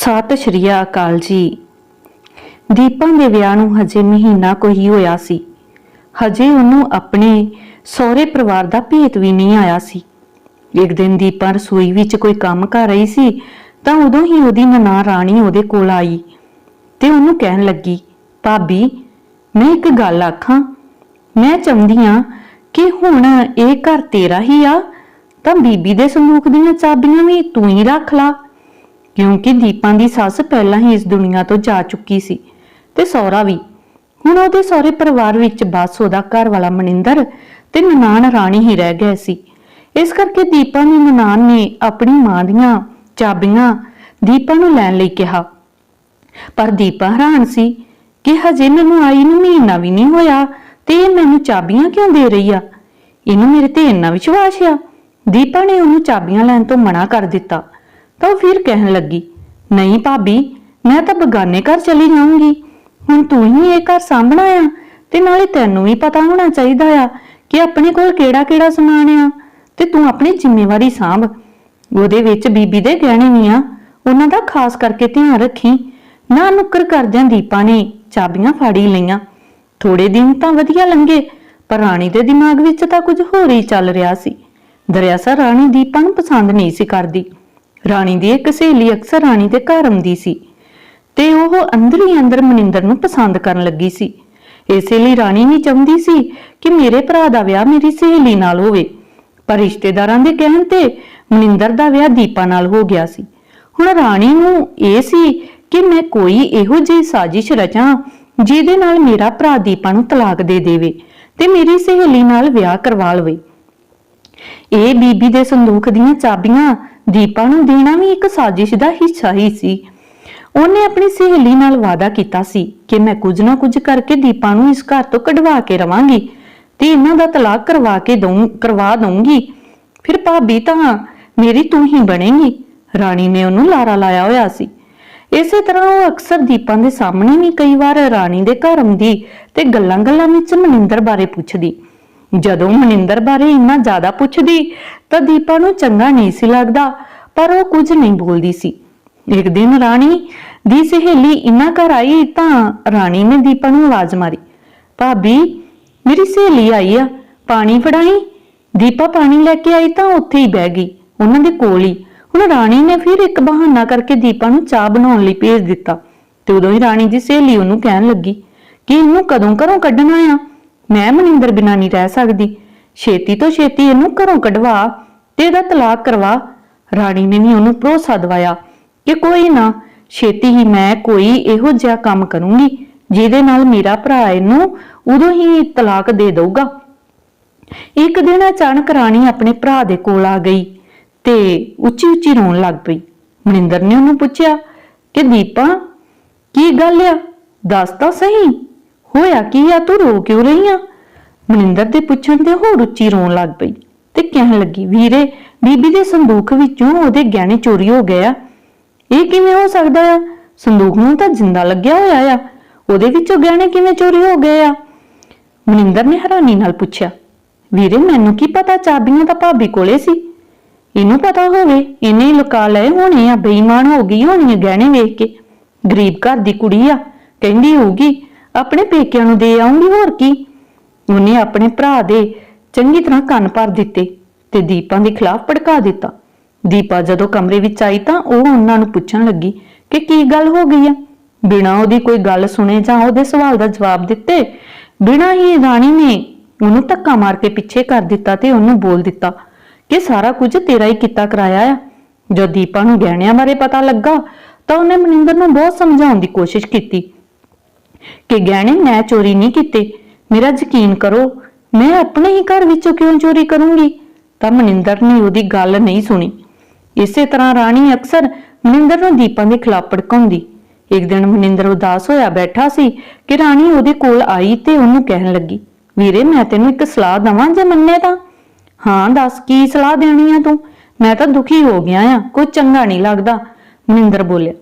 ਸਤਿ ਸ਼੍ਰੀ ਅਕਾਲ ਜੀ। ਦੀਪਾਂ ਦੇ ਵਿਆਹ ਨੂੰ ਹਜੇ ਮਹੀਨਾ ਕੋਈ ਹੀ ਹੋਇਆ ਸੀ। ਹਜੇ ਉਹਨੂੰ ਆਪਣੇ ਸਹੁਰੇ ਪਰਿਵਾਰ ਦਾ ਭੇਤ ਵੀ ਨਹੀਂ ਆਇਆ ਸੀ। ਇੱਕ ਦਿਨ ਦੀਪਾ ਰਸੋਈ ਵਿੱਚ ਕੋਈ ਕੰਮ ਕਰ ਰਹੀ ਸੀ, ਤਾਂ ਉਦੋਂ ਹੀ ਉਹਦੀ ਨਨਾਣ ਰਾਣੀ ਉਹਦੇ ਕੋਲ ਆਈ ਤੇ ਉਹਨੂੰ ਕਹਿਣ ਲੱਗੀ, ਭਾਬੀ, ਮੈਂ ਇੱਕ ਗੱਲ ਆਖਾਂ। ਮੈਂ ਚਾਹੁੰਦੀ ਆ ਕਿ ਹੁਣ ਇਹ ਘਰ ਤੇਰਾ ਹੀ ਆ, ਤਾਂ ਬੀਬੀ ਦੇ ਸੰਦੂਕ ਦੀਆਂ ਚਾਬੀਆਂ ਵੀ ਤੂੰ ਹੀ ਰੱਖ ਲਾ। ਕਿਉਂਕਿ ਦੀਪਾਂ ਦੀ ਸੱਸ ਪਹਿਲਾਂ ਹੀ ਇਸ ਦੁਨੀਆ ਤੋਂ ਜਾ ਚੁੱਕੀ ਸੀ ਤੇ ਸਹੁਰਾ ਵੀ। ਹੁਣ ਉਹਦੇ ਸਹੁਰੇ ਪਰਿਵਾਰ ਵਿੱਚ ਬਸ ਉਹਦਾ ਘਰ ਵਾਲਾ ਮਨਿੰਦਰ ਤੇ ਨਨਾਣ ਰਾਣੀ ਹੀ ਰਹਿ ਗਏ ਸੀ। ਇਸ ਕਰਕੇ ਦੀਪਾਂ ਦੀ ਨਨਾਣ ਨੇ ਆਪਣੀ ਮਾਂ ਦੀਆਂ ਚਾਬੀਆਂ ਦੀਪਾਂ ਨੂੰ ਲੈਣ ਲਈ ਕਿਹਾ। ਪਰ ਦੀਪਾ ਹੈਰਾਨ ਸੀ ਕਿ ਹਜੇ ਮੈਨੂੰ ਆਈ ਨੂੰ ਮਹੀਨਾ ਵੀ ਨਹੀਂ ਹੋਇਆ ਤੇ ਇਹ ਮੈਨੂੰ ਚਾਬੀਆਂ ਕਿਉਂ ਦੇ ਰਹੀ ਆ? ਇਹਨੂੰ ਮੇਰੇ ਤੇ ਇੰਨਾ ਵਿਸ਼ਵਾਸ ਆ? ਦੀਪਾ ਨੇ ਉਹਨੂੰ ਚਾਬੀਆਂ ਲੈਣ ਤੋਂ ਮਨਾ ਕਰ ਦਿੱਤਾ। ਤਾਂ ਉਹ ਫਿਰ ਕਹਿਣ ਲੱਗੀ, ਨਹੀਂ ਭਾਬੀ, ਮੈਂ ਤਾਂ ਬਗਾਨੇ ਘਰ ਚਲੀ ਜਾਊਂਗੀ। ਹੁਣ ਤੂੰ ਹੀ ਇਹ ਘਰ ਸਾਂਭਣਾ ਆ ਤੇ ਨਾਲੇ ਤੈਨੂੰ ਵੀ ਪਤਾ ਹੋਣਾ ਚਾਹੀਦਾ ਆ ਕਿ ਆਪਣੇ ਕੋਲ ਕਿਹੜਾ ਕਿਹੜਾ ਸਮਾਨ ਆ ਤੇ ਤੂੰ ਆਪਣੀ ਜ਼ਿੰਮੇਵਾਰੀ ਸਾਂਭ। ਉਹਦੇ ਵਿੱਚ ਬੀਬੀ ਦੇ ਗਹਿਣੇ ਵੀ ਆ। ਉਹਨਾਂ ਦਾ ਖਾਸ ਕਰਕੇ ਧਿਆਨ ਰੱਖੀ। ਨਾ ਨੁੱਕਰ ਕਰਦਿਆਂ ਦੀਪਾ ਨੇ ਚਾਬੀਆਂ ਫਾੜੀ ਲਈਆਂ। ਥੋੜੇ ਦਿਨ ਤਾਂ ਵਧੀਆ ਲੰਘੇ, ਪਰ ਰਾਣੀ ਦੇ ਦਿਮਾਗ ਵਿੱਚ ਤਾਂ ਕੁਝ ਹੋਰ ਹੀ ਚੱਲ ਰਿਹਾ ਸੀ। ਦਰਿਆਸਾ ਰਾਣੀ ਦੀਪਾ ਨੂੰ ਪਸੰਦ ਨਹੀਂ ਸੀ ਕਰਦੀ। ਰਾਣੀ ਦੀ ਇੱਕ ਸਹੇਲੀ ਅਕਸਰ ਰਾਣੀ ਦੇ ਘਰ ਆਉਂਦੀ ਸੀ ਤੇ ਉਹ ਅੰਦਰ ਹੀ ਅੰਦਰ ਮਨਿੰਦਰ ਨੂੰ ਪਸੰਦ ਕਰਨ ਲੱਗੀ ਸੀ। ਇਸੇ ਲਈ ਰਾਣੀ ਵੀ ਚਾਹੁੰਦੀ ਸੀ ਕਿ ਮੇਰੇ ਭਰਾ ਦਾ ਵਿਆਹ ਮੇਰੀ ਸਹੇਲੀ ਨਾਲ ਹੋਵੇ। ਪਰ ਰਿਸ਼ਤੇਦਾਰਾਂ ਦੇ ਕਹਿਣ ਤੇ ਮਨਿੰਦਰ ਦਾ ਵਿਆਹ ਦੀਪਾ ਨਾਲ ਹੋ ਗਿਆ ਸੀ। ਹੁਣ ਰਾਣੀ ਨੂੰ ਇਹ ਸੀ ਕਿ ਮੈਂ ਕੋਈ ਇਹੋ ਜਿਹੀ ਸਾਜ਼ਿਸ਼ ਰਚਾਂ ਜਿਹਦੇ ਨਾਲ ਮੇਰਾ ਭਰਾ ਦੀਪਾ ਨੂੰ ਤਲਾਕ ਦੇ ਦੇਵੇ ਤੇ ਮੇਰੀ ਸਹੇਲੀ ਨਾਲ ਵਿਆਹ ਕਰਵਾ ਲਵੇ। ਇਹ ਬੀਬੀ ਦੇ ਸੰਦੂਖ ਦੀਆਂ ਚਾਬੀਆਂ ਦੀਪਾ ਨੂੰ ਦੇਣਾ ਵੀ ਇੱਕ ਸਾਜ਼ਿਸ਼ ਦਾ ਹਿੱਸਾ ਹੀ ਸੀ। ਉਹਨੇ ਆਪਣੀ ਸਹੇਲੀ ਨਾਲ ਵਾਅਦਾ ਕੀਤਾ ਸੀ ਕਿ ਮੈਂ ਕੁਝ ਨਾ ਕੁਝ ਕਰਕੇ ਦੀਪਾ ਨੂੰ ਇਸ ਘਰ ਤੋਂ ਕਢਵਾ ਕੇ ਰਵਾਂਗੀ ਤੇ ਇਹਨਾਂ ਦਾ ਤਲਾਕ ਕਰਵਾ ਕੇ ਦਊਂ, ਕਰਵਾ ਦਊਂਗੀ। ਫਿਰ ਭਾਬੀ ਤਾਂ ਮੇਰੀ ਤੂੰ ਹੀ ਬਣੇਗੀ। ਰਾਣੀ ਨੇ ਉਹਨੂੰ ਲਾਰਾ ਲਾਇਆ ਹੋਇਆ ਸੀ। ਇਸੇ ਤਰ੍ਹਾਂ ਉਹ ਅਕਸਰ ਦੀਪਾਂ ਦੇ ਸਾਹਮਣੇ ਵੀ ਕਈ ਵਾਰ ਰਾਣੀ ਦੇ ਘਰ ਆਉਂਦੀ ਤੇ ਗੱਲਾਂ-ਗੱਲਾਂ ਵਿੱਚ ਮਨਿੰਦਰ ਬਾਰੇ ਪੁੱਛਦੀ। ਜਦੋਂ ਮਨਿੰਦਰ ਬਾਰੇ ਇੰਨਾ ਜ਼ਿਆਦਾ ਪੁੱਛਦੀ, ਤਾਂ ਦੀਪਾ ਨੂੰ ਚੰਗਾ ਨਹੀਂ ਸੀ ਲੱਗਦਾ, ਪਰ ਉਹ ਕੁਝ ਨਹੀਂ ਬੋਲਦੀ ਸੀ। ਇੱਕ ਦਿਨ ਰਾਣੀ ਦੀ ਸਹੇਲੀ ਇਨਾ ਘਰ ਆਈ ਤਾਂ ਰਾਣੀ ਨੇ ਦੀਪਾ ਨੂੰ ਆਵਾਜ਼ ਮਾਰੀ, ਭਾਬੀ, ਮੇਰੀ ਸਹੇਲੀ ਆਈ ਆ, ਪਾਣੀ ਫੜਾਈ? ਦੀਪਾ ਪਾਣੀ ਲੈ ਕੇ ਆਈ ਤਾਂ ਉੱਥੇ ਹੀ ਬਹਿ ਗਈ, ਉਹਨਾਂ ਦੇ ਕੋਲ ਹੀ। ਹੁਣ ਰਾਣੀ ਨੇ ਫਿਰ ਇੱਕ ਬਹਾਨਾ ਕਰਕੇ ਦੀਪਾ ਨੂੰ ਚਾਹ ਬਣਾਉਣ ਲਈ ਭੇਜ ਦਿੱਤਾ ਤੇ ਉਦੋਂ ਹੀ ਰਾਣੀ ਦੀ ਸਹੇਲੀ ਉਹਨੂੰ ਕਹਿਣ ਲੱਗੀ ਕਿ ਇਹਨੂੰ ਕਦੋਂ ਘਰੋਂ ਕੱਢਣਾ ਆ? ਮੈਂ ਮਨਿੰਦਰ ਬਿਨਾਂ ਨਹੀਂ ਰਹਿ ਸਕਦੀ। ਛੇਤੀ ਤੋਂ ਛੇਤੀ ਇਹਨੂੰ ਘਰੋਂ ਕਢਵਾ ਤੇ ਇਹਦਾ ਤਲਾਕ ਕਰਵਾ। ਰਾਣੀ ਨੇ ਵੀ ਉਹਨੂੰ ਭਰੋਸਾ ਦਵਾਇਆ ਕਿ ਕੋਈ ਨਾ, ਛੇਤੀ ਹੀ ਮੈਂ ਕੋਈ ਇਹੋ ਜਿਹਾ ਕੰਮ ਕਰੂੰਗੀ, ਜਿਹਦੇ ਨਾਲ ਮੇਰਾ ਭਰਾ ਇਹਨੂੰ ਉਦੋਂ ਹੀ ਤਲਾਕ ਦੇ ਦਊਗਾ। ਇੱਕ ਦਿਨ ਅਚਾਨਕ ਰਾਣੀ ਆਪਣੇ ਭਰਾ ਦੇ ਕੋਲ ਆ ਗਈ ਤੇ ਉੱਚੀ ਉੱਚੀ ਰੋਣ ਲੱਗ ਪਈ। ਮਨਿੰਦਰ ਨੇ ਉਹਨੂੰ ਪੁੱਛਿਆ ਕਿ, ਦੀਪਾ, ਕੀ ਗੱਲ ਆ? ਦੱਸ ਤਾਂ ਸਹੀ? ਹੋਇਆ ਕੀ ਆ? ਤੂੰ ਰੋ ਕਿਉਂ ਰਹੀ ਆ? ਮਨਿੰਦਰ ਦੇ ਪੁੱਛਣ ਤੇ ਹੋਰ ਉੱਚੀ ਰੋਣ ਲੱਗ ਪਈ ਤੇ ਕਹਿਣ ਲੱਗੀ, ਵੀਰੇ, ਬੀਬੀ ਦੇ ਸੰਦੂਕ ਵਿੱਚੋਂ ਉਹਦੇ ਗਹਿਣੇ ਚੋਰੀ ਹੋ ਗਏ ਆ। ਇਹ ਕਿਵੇਂ ਹੋ ਸਕਦਾ ਆ? ਸੰਦੂਕ ਨੂੰ ਤਾਂ ਜਿੰਦਾ ਲੱਗਿਆ ਹੋਇਆ ਆ। ਉਹਦੇ ਵਿੱਚੋਂ ਗਹਿਣੇ ਕਿਵੇਂ ਚੋਰੀ ਹੋ ਗਏ ਆ? ਮਨਿੰਦਰ ਨੇ ਹੈਰਾਨੀ ਨਾਲ ਪੁੱਛਿਆ, ਵੀਰੇ, ਮੈਨੂੰ ਕੀ ਪਤਾ ਚਾਬੀਆਂ ਤਾਂ ਭਾਬੀ ਕੋਲੇ ਸੀ? ਇਹਨੂੰ ਪਤਾ ਹੋਵੇ, ਇਹਨੇ ਹੀ ਲੁਕਾ ਲਏ ਹੋਣੇ ਆ, ਬੇਈਮਾਨ ਹੋ ਗਈ ਹੋਣੀ ਆ ਗਹਿਣੇ ਵੇਖ ਕੇ। ਗਰੀਬ ਘਰ ਦੀ ਕੁੜੀ ਆ, ਕਹਿੰਦੀ ਹੋਊਗੀ ਆਪਣੇ ਪੇਕਿਆਂ ਨੂੰ ਦੇ ਆਉਂਗੀ, ਹੋਰ ਕੀ? ਉਹਨੇ ਆਪਣੇ ਭਰਾ ਦੇ ਚੰਗੀ ਤਰ੍ਹਾਂ ਕੰਨ ਭਰ ਦਿੱਤੇ ਤੇ ਦੀਪਾਂ ਦੇ ਖਿਲਾਫ ਭੜਕਾ ਦਿੱਤਾ। ਦੀਪਾ ਜਦੋਂ ਕਮਰੇ ਵਿੱਚ ਆਈ ਤਾਂ ਉਹ ਉਹਨਾਂ ਨੂੰ ਪੁੱਛਣ ਲੱਗੀ ਕਿ ਕੀ ਗੱਲ ਹੋ ਗਈ ਆ? ਬਿਨਾਂ ਉਹਦੀ ਕੋਈ ਗੱਲ ਸੁਣੇ ਜਾਂ ਉਹਦੇ ਸਵਾਲ ਦਾ ਜਵਾਬ ਦਿੱਤੇ, ਬਿਨਾਂ ਹੀ ਰਾਣੀ ਨੇ ਉਹਨੂੰ ਧੱਕਾ ਮਾਰ ਕੇ ਪਿੱਛੇ ਕਰ ਦਿੱਤਾ ਤੇ ਉਹਨੂੰ ਬੋਲ ਦਿੱਤਾ ਕਿ ਸਾਰਾ ਕੁਝ ਤੇਰਾ ਹੀ ਕੀਤਾ ਕਰਾਇਆ ਆ। ਜਦ ਦੀਪਾ ਨੂੰ ਗਹਿਣਿਆਂ ਬਾਰੇ ਪਤਾ ਲੱਗਾ ਤਾਂ ਉਹਨੇ ਮਨਿੰਦਰ ਨੂੰ ਬਹੁਤ ਸਮਝਾਉਣ ਦੀ ਕੋਸ਼ਿਸ਼ ਕੀਤੀ। ਕਿ ਗਹਿਣੇ ਮੈਂ ਚੋਰੀ ਨਹੀਂ ਕੀਤੇ। ਮੇਰਾ ਯਕੀਨ ਕਰੋ, ਮੈਂ ਆਪਣੇ ਹੀ ਘਰ ਵਿੱਚੋਂ ਕਿਉਂ ਚੋਰੀ ਕਰੂੰਗੀ? ਤਾਂ ਮਨਿੰਦਰ ਨੇ ਉਹਦੀ ਗੱਲ ਨਹੀਂ ਸੁਣੀ। ਇਸੇ ਤਰ੍ਹਾਂ ਰਾਣੀ ਅਕਸਰ ਮਨਿੰਦਰ ਨੂੰ ਦੀਪਾਂ ਦੇ ਖਿਲਾਫ ਭੜਕਾਉਂਦੀ। ਇੱਕ ਦਿਨ ਮਨਿੰਦਰ ਉਦਾਸ ਹੋਇਆ ਬੈਠਾ ਸੀ ਕਿ ਰਾਣੀ ਉਹਦੇ ਕੋਲ ਆਈ ਤੇ ਉਹਨੂੰ ਕਹਿਣ ਲੱਗੀ, ਵੀਰੇ, ਮੈਂ ਤੈਨੂੰ ਇੱਕ ਸਲਾਹ ਦਵਾਂ ਜੇ ਮੰਨੇ ਤਾਂ? ਹਾਂ, ਦੱਸ, ਕੀ ਸਲਾਹ ਦੇਣੀ ਆ ਤੂੰ? ਮੈਂ ਤਾਂ ਦੁਖੀ ਹੋ ਗਿਆ ਆ, ਕੋਈ ਚੰਗਾ ਨਹੀਂ ਲੱਗਦਾ। ਮਨਿੰਦਰ ਬੋਲਿਆ,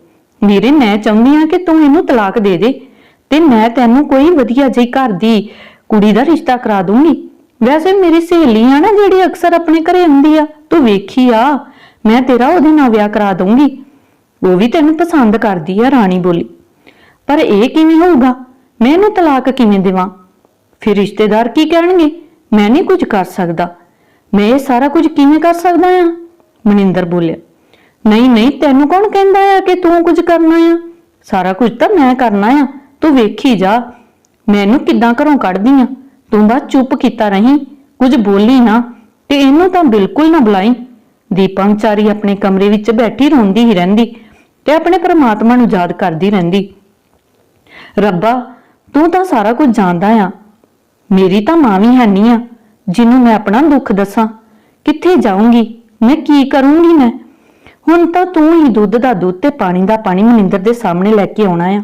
ਵੀਰੇ, ਮੈਂ ਚਾਹੁੰਦੀ ਆ ਕਿ ਤੂੰ ਇਹਨੂੰ ਤਲਾਕ ਦੇ ਦੇ। ਤੇ ਮੈਂ ਤੈਨੂੰ ਕੋਈ ਵਧੀਆ ਜਿਹੀ ਘਰ ਦੀ ਕੁੜੀ ਦਾ ਰਿਸ਼ਤਾ ਕਰਾ ਦੂੰਗੀ। ਵੈਸੇ ਮੇਰੀ ਸਹੇਲੀ ਆ ਨਾ ਜਿਹੜੀ ਅਕਸਰ ਆਪਣੇ ਘਰੇ ਆਉਂਦੀ ਆ, ਤੂੰ ਵੇਖੀ ਆ, ਮੈਂ ਤੇਰਾ ਉਹਦੇ ਨਾਲ ਵਿਆਹ ਕਰਾ ਦੂੰਗੀ। ਉਹ ਵੀ ਤੈਨੂੰ ਪਸੰਦ ਕਰਦੀ ਆ ਰਾਣੀ ਬੋਲੀ। ਪਰ ਇਹ ਕਿਵੇਂ ਹੋਊਗਾ? ਮੈਂ ਇਹਨੂੰ ਤਲਾਕ ਕਿਵੇਂ ਦੇਵਾਂ? ਫਿਰ ਰਿਸ਼ਤੇਦਾਰ ਕੀ ਕਹਿਣਗੇ? ਮੈਂ ਨਹੀਂ ਕੁਝ ਕਰ ਸਕਦਾ। ਮੈਂ ਇਹ ਸਾਰਾ ਕੁਝ ਕਿਵੇਂ ਕਰ ਸਕਦਾ ਆ? ਮਨਿੰਦਰ ਬੋਲਿਆ। ਨਹੀਂ ਨਹੀਂ, ਤੈਨੂੰ ਕੌਣ ਕਹਿੰਦਾ ਆ ਕਿ ਤੂੰ ਕੁਝ ਕਰਨਾ ਆ? ਸਾਰਾ ਕੁਝ ਤਾਂ ਮੈਂ ਕਰਨਾ ਆ। ਤੂੰ ਵੇਖੀ ਜਾ, ਮੈਨੂੰ ਕਿੱਦਾਂ ਘਰੋਂ ਕੱਢਦੀ ਆ? ਤੂੰ ਬਸ ਚੁੱਪ ਕੀਤਾ ਰਹੀਂ, ਕੁਝ ਬੋਲੀ ਨਾ, ਤੇ ਇਹਨੂੰ ਤਾਂ ਬਿਲਕੁਲ ਨਾ ਬੁਲਾਈ। ਦੀਪਾ ਵਿਚਾਰੀ ਆਪਣੇ ਕਮਰੇ ਵਿੱਚ ਬੈਠੀ ਰੋਂਦੀ ਹੀ ਰਹਿੰਦੀ ਤੇ ਆਪਣੇ ਪਰਮਾਤਮਾ ਨੂੰ ਯਾਦ ਕਰਦੀ ਰਹਿੰਦੀ। ਰੱਬਾ, ਤੂੰ ਤਾਂ ਸਾਰਾ ਕੁਝ ਜਾਣਦਾ ਆ। ਮੇਰੀ ਤਾਂ ਮਾਂ ਵੀ ਹੈਨੀ ਆ, ਜਿਹਨੂੰ ਮੈਂ ਆਪਣਾ ਦੁੱਖ ਦੱਸਾਂ। ਕਿੱਥੇ ਜਾਊਂਗੀ? ਮੈਂ ਕੀ ਕਰੂੰਗੀ ਮੈਂ? ਹੁਣ ਤਾਂ ਤੂੰ ਹੀ ਦੁੱਧ ਦਾ ਦੁੱਧ ਤੇ ਪਾਣੀ ਦਾ ਪਾਣੀ ਮਨਿੰਦਰ ਦੇ ਸਾਹਮਣੇ ਲੈ ਕੇ ਆਉਣਾ ਆ।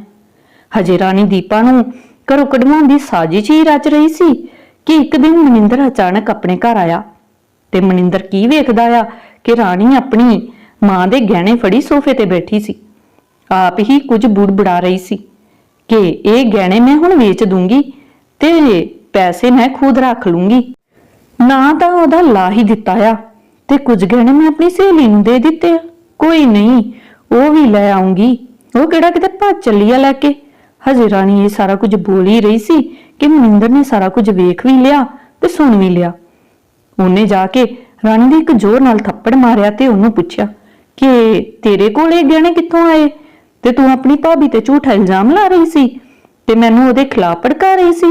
ਹਜੇ ਰਾਣੀ ਦੀਪਾ ਨੂੰ ਘਰੋਂ ਕਢਵਾਉਣ ਦੀ ਸਾਜ਼ਿਸ਼ ਹੀ ਰਚ ਰਹੀ ਸੀ ਕਿ ਇੱਕ ਦਿਨ ਮਨਿੰਦਰ ਅਚਾਨਕ ਆਪਣੇ ਘਰ ਆਇਆ ਤੇ ਮਨਿੰਦਰ ਕੀ ਵੇਖਦਾ ਆ ਕਿ ਰਾਣੀ ਆਪਣੀ ਮਾਂ ਦੇ ਗਹਿਣੇ ਫੜੀ ਸੋਫੇ ਤੇ ਬੈਠੀ ਸੀ। ਆਪ ਹੀ ਕੁਝ ਬੁੜਬੁੜਾ ਰਹੀ ਸੀ ਕਿ ਇਹ ਗਹਿਣੇ ਮੈਂ ਹੁਣ ਵੇਚ ਦੂੰਗੀ ਤੇ ਪੈਸੇ ਮੈਂ ਖੁਦ ਰੱਖ ਲੂੰਗੀ। ਨਾ ਤਾਂ ਉਹਦਾ ਲਾ ਹੀ ਦਿੱਤਾ ਆ ਤੇ ਕੁਝ ਗਹਿਣੇ ਮੈਂ ਆਪਣੀ ਸਹੇਲੀ ਨੂੰ ਦੇ ਦਿੱਤੇ ਆ। ਕੋਈ ਨਹੀਂ, ਉਹ ਵੀ ਲੈ ਆਉਂਗੀ। ਉਹ ਕਿਹੜਾ ਕਿਤੇ ਭੱਜ ਚੱਲੀ ਆ ਲੈ ਕੇ। ਹਜੇ ਰਾਣੀ ਇਹ ਸਾਰਾ ਕੁਝ ਬੋਲ ਹੀ ਰਹੀ ਸੀ ਕਿ ਮਨਿੰਦਰ ਨੇ ਸਾਰਾ ਕੁਝ ਵੇਖ ਵੀ ਲਿਆ ਤੇ ਸੁਣ ਵੀ ਲਿਆ। ਉਹਨੇ ਜਾ ਕੇ ਰਾਣੀ ਦੇ ਇੱਕ ਜ਼ੋਰ ਨਾਲ ਥੱਪੜ ਮਾਰਿਆ ਤੇ ਉਹਨੂੰ ਪੁੱਛਿਆ, ਕਿ ਤੇਰੇ ਕੋਲ ਇਹ ਗਹਿਣੇ ਕਿੱਥੋਂ ਆਏ? ਤੇ ਤੂੰ ਆਪਣੀ ਭਾਬੀ ਤੇ ਝੂਠਾ ਇਲਜ਼ਾਮ ਲਾ ਰਹੀ ਸੀ ਤੇ ਮੈਨੂੰ ਉਹਦੇ ਖਿਲਾਫ ਭੜਕਾ ਰਹੀ ਸੀ।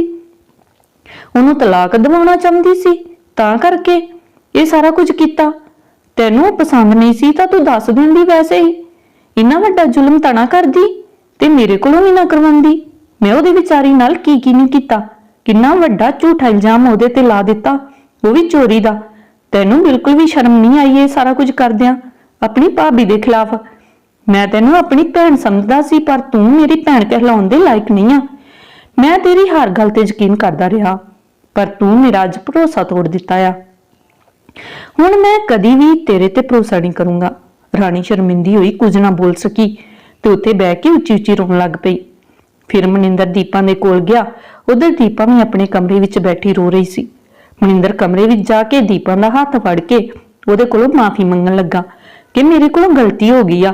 ਉਹਨੂੰ ਤਲਾਕ ਦਿਵਾਉਣਾ ਚਾਹੁੰਦੀ ਸੀ, ਤਾਂ ਕਰਕੇ ਇਹ ਸਾਰਾ ਕੁਝ ਕੀਤਾ। ਤੈਨੂੰ ਉਹ ਪਸੰਦ ਨਹੀਂ ਸੀ ਤਾਂ ਤੂੰ ਦੱਸ ਦਿੰਦੀ ਵੈਸੇ ਹੀ। ਇੰਨਾ ਵੱਡਾ ਜ਼ੁਲਮ ਤਣਾ ਕਰਦੀ। ਤੇ ਮੇਰੇ ਕੋਲੋਂ ਵੀ ਨਾ ਕਰਵਾਉਂਦੀ। ਮੈਂ ਉਹਦੇ ਵਿਚਾਰੀ ਨਾਲ ਕੀ ਕੀ ਨਹੀਂ ਕੀਤਾ। ਕਿੰਨਾ ਵੱਡਾ ਝੂਠਾ ਇਲਜ਼ਾਮ ਉਹਦੇ ਤੇ ਲਾ ਦਿੱਤਾ। ਉਹ ਵੀ ਚੋਰੀ ਦਾ। ਤੈਨੂੰ ਬਿਲਕੁਲ ਵੀ ਸ਼ਰਮ ਨਹੀਂ ਆਈ ਇਹ ਸਾਰਾ ਕੁਝ ਕਰਦਿਆਂ? ਆਪਣੀ ਭਾਬੀ ਦੇ ਖਿਲਾਫ। ਮੈਂ ਤੈਨੂੰ ਆਪਣੀ ਭੈਣ ਸਮਝਦਾ ਸੀ, ਪਰ ਤੂੰ ਮੇਰੀ ਭੈਣ ਕਹਿਲਾਉਣ ਦੇ ਲਾਇਕ ਨਹੀਂ ਆ। ਮੈਂ ਤੇਰੀ ਹਰ ਗੱਲ ਤੇ ਯਕੀਨ ਕਰਦਾ ਰਿਹਾ, ਪਰ ਤੂੰ ਮੇਰਾ ਅੱਜ ਭਰੋਸਾ ਤੋੜ ਦਿੱਤਾ ਆ। ਹੁਣ ਮੈਂ ਕਦੀ ਵੀ ਤੇਰੇ ਤੇ ਭਰੋਸਾ ਨਹੀਂ ਕਰੂੰਗਾ। ਰਾਣੀ ਸ਼ਰਮਿੰਦੀ ਹੋਈ ਕੁਝ ਨਾ ਬੋਲ ਸਕੀ। ਤੇ ਉੱਥੇ ਬਹਿ ਕੇ ਉੱਚੀ ਉੱਚੀ ਰੋਣ ਲੱਗ ਪਈ। ਫਿਰ ਮਨਿੰਦਰ ਦੀਪਾਂ ਦੇ ਕੋਲ ਗਿਆ। ਉਧਰ ਦੀਪਾ ਵੀ ਆਪਣੇ ਕਮਰੇ ਵਿੱਚ ਬੈਠੀ ਰੋ ਰਹੀ ਸੀ। ਮਨਿੰਦਰ ਕਮਰੇ ਵਿੱਚ ਜਾ ਕੇ ਦੀਪਾਂ ਦਾ ਹੱਥ ਫੜ ਕੇ ਉਹਦੇ ਕੋਲੋਂ ਮਾਫੀ ਮੰਗਣ ਲੱਗਾ ਕਿ ਮੇਰੇ ਕੋਲੋਂ ਗਲਤੀ ਹੋ ਗਈ ਆ।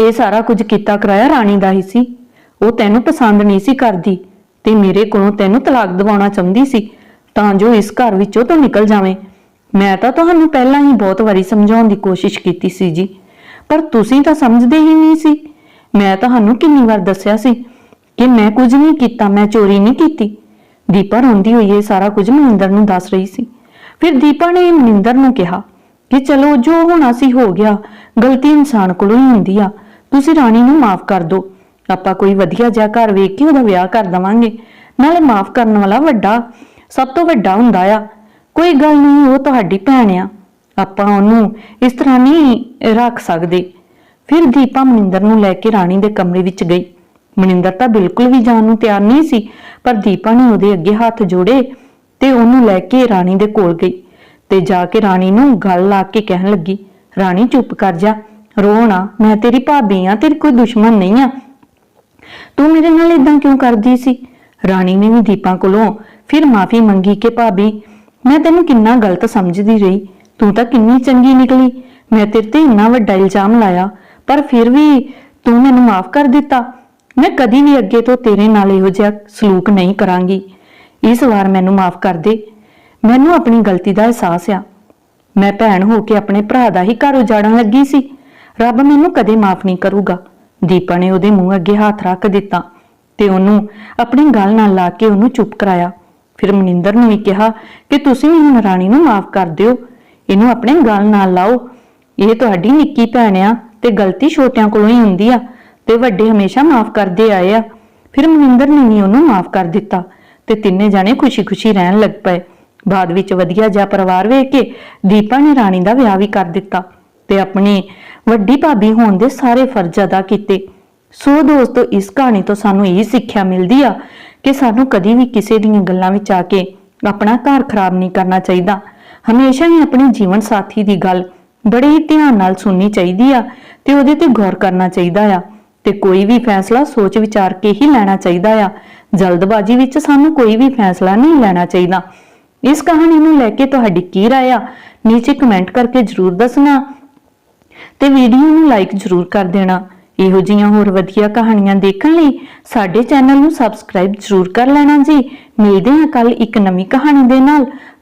ਇਹ ਸਾਰਾ ਕੁਝ ਕੀਤਾ ਕਰਾਇਆ ਰਾਣੀ ਦਾ ਹੀ ਸੀ। ਉਹ ਤੈਨੂੰ ਪਸੰਦ ਨਹੀਂ ਸੀ ਕਰਦੀ ਤੇ ਮੇਰੇ ਕੋਲੋਂ ਤੈਨੂੰ ਤਲਾਕ ਦਿਵਾਉਣਾ ਚਾਹੁੰਦੀ ਸੀ ਤਾਂ ਜੋ ਇਸ ਘਰ ਵਿੱਚੋਂ ਤੂੰ ਨਿਕਲ ਜਾਵੇਂ। ਮੈਂ ਤਾਂ ਤੁਹਾਨੂੰ ਪਹਿਲਾਂ ਹੀ ਬਹੁਤ ਵਾਰੀ ਸਮਝਾਉਣ ਦੀ ਕੋਸ਼ਿਸ਼ ਕੀਤੀ ਸੀ ਜੀ। ਪਰ ਤੁਸੀਂ ਤਾਂ ਸਮਝਦੇ ਹੀ ਨਹੀਂ ਸੀ। ਮੈਂ ਤੁਹਾਨੂੰ ਕਿੰਨੀ ਵਾਰ ਦੱਸਿਆ ਸੀ ਕਿ ਮੈਂ ਕੁਝ ਨਹੀਂ ਕੀਤਾ, ਮੈਂ ਚੋਰੀ ਨਹੀਂ ਕੀਤੀ। ਦੀਪਾ ਰੋਂਦੀ ਹੋਈ ਇਹ ਸਾਰਾ ਕੁਝ ਮਨਿੰਦਰ ਨੂੰ ਦੱਸ ਰਹੀ ਸੀ। ਫਿਰ ਦੀਪਾ ਨੇ ਮਨਿੰਦਰ ਨੂੰ ਕਿਹਾ ਕਿ ਚਲੋ ਜੋ ਹੋਣਾ ਸੀ ਹੋ ਗਿਆ, ਗਲਤੀ ਇਨਸਾਨ ਕੋਲੋਂ ਹੀ ਹੁੰਦੀ ਆ। ਤੁਸੀਂ ਰਾਣੀ ਨੂੰ ਮਾਫ ਕਰ ਦਿਓ। ਆਪਾਂ ਕੋਈ ਵਧੀਆ ਜਿਹਾ ਘਰ ਵੇਖ ਕੇ ਉਹਦਾ ਵਿਆਹ ਕਰ ਦਵਾਂਗੇ। ਨਾਲੇ ਮਾਫ ਕਰਨ ਵਾਲਾ ਵੱਡਾ, ਸਭ ਤੋਂ ਵੱਡਾ ਹੁੰਦਾ ਆ। ਕੋਈ ਗੱਲ ਨਹੀਂ, ਉਹ ਤੁਹਾਡੀ ਭੈਣ ਆ। ਆਪਾਂ ਉਹਨੂੰ ਇਸ ਤਰ੍ਹਾਂ ਨਹੀਂ ਰੱਖ ਸਕਦੇ। ਫਿਰ ਦੀਪਾ ਮਨਿੰਦਰ ਨੂੰ ਲੈ ਕੇ ਰਾਣੀ ਦੇ ਕਮਰੇ ਵਿੱਚ ਗਈ। ਮਨਿੰਦਰ ਤਾਂ ਬਿਲਕੁਲ ਵੀ ਜਾਣ ਨੂੰ ਤਿਆਰ ਨਹੀਂ ਸੀ, ਪਰ ਦੀਪਾ ਨੇ ਉਹਦੇ ਅੱਗੇ ਹੱਥ ਜੋੜੇ ਤੇ ਉਹਨੂੰ ਲੈ ਕੇ ਰਾਣੀ ਦੇ ਕੋਲ ਗਈ ਤੇ ਜਾ ਕੇ ਰਾਣੀ ਨੂੰ ਗੱਲ ਲਾ ਕੇ ਕਹਿਣ ਲੱਗੀ, ਰਾਣੀ ਚੁੱਪ ਕਰ ਜਾ, ਰੋਣਾ, ਮੈਂ ਤੇਰੀ ਭਾਬੀ ਆ ਤੇਰੀ ਕੋਈ ਦੁਸ਼ਮਣ ਨਹੀਂ ਆ। ਤੂੰ ਮੇਰੇ ਨਾਲ ਇਦਾਂ ਕਿਉਂ ਕਰਦੀ ਸੀ? ਰਾਣੀ ਨੇ ਵੀ ਦੀਪਾ ਕੋਲੋਂ ਫਿਰ ਮਾਫੀ ਮੰਗੀ ਕਿ, ਭਾਬੀ, ਮੈਂ ਤੈਨੂੰ ਕਿੰਨਾ ਗਲਤ ਸਮਝਦੀ ਰਹੀ। ਤੂੰ ਤਾਂ ਕਿੰਨੀ ਚੰਗੀ ਨਿਕਲੀ। ਮੈਂ ਤੇਰੇ ਤੇ ਇੰਨਾ ਵੱਡਾ ਇਲਜ਼ਾਮ ਲਾਇਆ, ਪਰ ਫਿਰ ਵੀ ਤੂੰ ਮੈਨੂੰ ਮਾਫ ਕਰ ਦਿੱਤਾ। ਮੈਂ ਕਦੀ ਵੀ ਅੱਗੇ ਤੋਂ ਤੇਰੇ ਨਾਲ ਇਹੋ ਜਿਹਾ ਸਲੂਕ ਨਹੀਂ ਕਰਾਂਗੀ। ਇਸ ਵਾਰ ਮੈਨੂੰ ਮਾਫ ਕਰ ਦੇ। ਮੈਨੂੰ ਆਪਣੀ ਗਲਤੀ ਦਾ ਅਹਿਸਾਸ ਆ। ਮੈਂ ਭੈਣ ਹੋ ਕੇ ਆਪਣੇ ਭਰਾ ਦਾ ਹੀ ਘਰ ਉਜਾੜਨ ਲੱਗੀ ਸੀ। ਰੱਬ ਮੈਨੂੰ ਕਦੇ ਮਾਫ ਨਹੀਂ ਕਰੂਗਾ। ਦੀਪਾ ਨੇ ਉਹਦੇ ਮੂੰਹ ਅੱਗੇ ਹੱਥ ਰੱਖ ਦਿੱਤਾ ਤੇ ਉਹਨੂੰ ਆਪਣੀ ਗੱਲ ਨਾਲ ਲਾ ਕੇ ਉਹਨੂੰ ਚੁੱਪ ਕਰਾਇਆ। ਫਿਰ ਮਨਿੰਦਰ ਨੂੰ ਵੀ ਕਿਹਾ ਕਿ ਤੁਸੀਂ ਵੀ ਹੁਣ ਰਾਣੀ ਨੂੰ ਮਾਫ ਕਰ ਦਿਓ। ਇਹਨੂੰ ਆਪਣੇ ਗੱਲ ਨਾਲ ਲਾਓ। ਇਹ ਤੁਹਾਡੀ ਨਿੱਕੀ ਭੈਣ ਆ ਤੇ ਗਲਤੀ ਛੋਟਿਆਂ ਕੋਲੋਂ ਹੀ ਹੁੰਦੀ ਆ ਤੇ ਵੱਡੇ ਹਮੇਸ਼ਾ ਮਾਫ ਕਰਦੇ ਆਏ ਆ। ਫਿਰ ਮਨਿੰਦਰ ਨੇ ਵੀ ਉਹਨੂੰ ਮਾਫ ਕਰ ਦਿੱਤਾ ਤੇ ਤਿੰਨੇ ਜਾਣੇ ਖੁਸ਼ੀ-ਖੁਸ਼ੀ ਰਹਿਣ ਲੱਗ ਪਏ। ਬਾਅਦ ਵਿੱਚ ਵਧੀਆ ਜਿਹਾ ਪਰਿਵਾਰ ਵੇਖ ਕੇ ਦੀਪਾ ਨੇ ਰਾਣੀ ਦਾ ਵਿਆਹ ਵੀ ਕਰ ਦਿੱਤਾ ਤੇ ਆਪਣੀ ਵੱਡੀ ਭਾਬੀ ਹੋਣ ਦੇ ਸਾਰੇ ਫਰਜ਼ ਅਦਾ ਕੀਤੇ। ਸੋ ਦੋਸਤੋ, ਇਸ ਕਹਾਣੀ ਤੋਂ ਸਾਨੂੰ ਇਹ ਸਿੱਖਿਆ ਮਿਲਦੀ ਆ ਕਿ ਸਾਨੂੰ ਕਦੀ ਵੀ ਕਿਸੇ ਦੀਆਂ ਗੱਲਾਂ ਵਿੱਚ ਆ ਕੇ ਆਪਣਾ ਘਰ ਖਰਾਬ ਨਹੀਂ ਕਰਨਾ ਚਾਹੀਦਾ। ਹਮੇਸ਼ਾ ਹੀ ਆਪਣੇ ਜੀਵਨ ਸਾਥੀ ਦੀ ਗੱਲ ਬੜੇ ਹੀ ਧਿਆਨ ਨਾਲ ਸੁਣਨੀ ਚਾਹੀਦੀ ਆ ਤੇ ਉਹਦੇ ਤੇ ਗੌਰ ਕਰਨਾ ਚਾਹੀਦਾ ਆ ਤੇ ਕੋਈ ਵੀ ਫੈਸਲਾ ਸੋਚ ਵਿਚਾਰ ਕੇ ਹੀ ਲੈਣਾ ਚਾਹੀਦਾ ਆ। ਜਲਦਬਾਜ਼ੀ ਵਿੱਚ ਸਾਨੂੰ ਕੋਈ ਵੀ ਫੈਸਲਾ ਨਹੀਂ ਲੈਣਾ ਚਾਹੀਦਾ। ਇਸ ਕਹਾਣੀ ਨੂੰ ਲੈ ਕੇ ਤੁਹਾਡੀ ਕੀ رائے ਆ? ਨੀਚੇ ਕਮੈਂਟ ਕਰਕੇ ਜਰੂਰ ਦੱਸਣਾ ਤੇ ਵੀਡੀਓ ਨੂੰ ਲਾਈਕ ਜਰੂਰ ਕਰ ਦੇਣਾ। ਇਹੋ ਜਿਹੀਆਂ ਹੋਰ ਵਧੀਆ ਕਹਾਣੀਆਂ ਦੇਖਣ ਲਈ ਸਾਡੇ ਚੈਨਲ ਨੂੰ ਸਬਸਕ੍ਰਾਈਬ ਜਰੂਰ ਕਰ ਲੈਣਾ ਜੀ। ਮਿਲਦੇ ਹਾਂ ਕੱਲ ਇੱਕ ਨਵੀਂ ਕਹਾਣੀ ਦੇ ਨਾਲ।